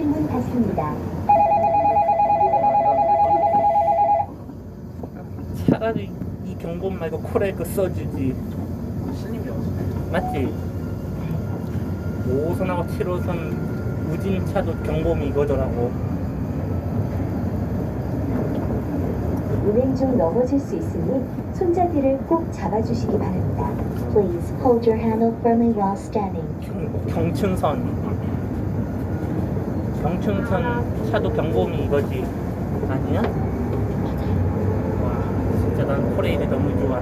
문 닫습니다. 차라리 이 경보 말고 코레그 써주지. 신임이 없네. 맞지? 5호선하고 7호선 우진차도 경보음이 이거더라고. 운행 중 넘어질 수 있으니 손잡이를 꼭 잡아주시기 바랍니다. Please hold your handle firmly while standing. 경, 경춘선. 경춘선 차도 경보음이 이거지. 아니야? 와, 진짜 난 코레일이 너무 좋아.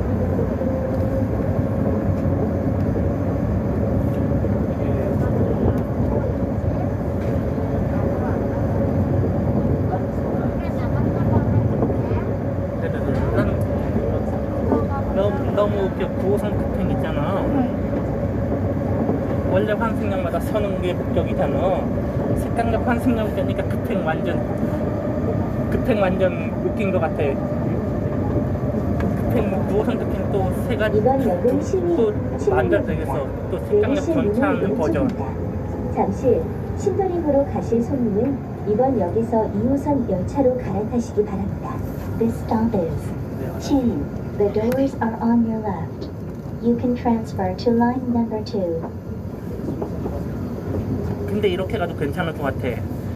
난 너무, 너무 웃겨. 9호선 급행 있잖아. 원래 환승역마다 게 목적이잖아. 색강력 환승역 되니까 급행 완전 급행 완전 웃긴 것 같아. 급행 무호선 급행 또 세 가지 또 만들. 되겠어. 또 색강력 내리실 전차 하는 문은 버전. 잠시 신도림으로 가실 손님은 이번 역에서 2호선 열차로 갈아타시기 바랍니다. This stop is Chin. The doors are on your left. You can transfer to line number 2. 근데 이렇게 가도 괜찮을 것 같아.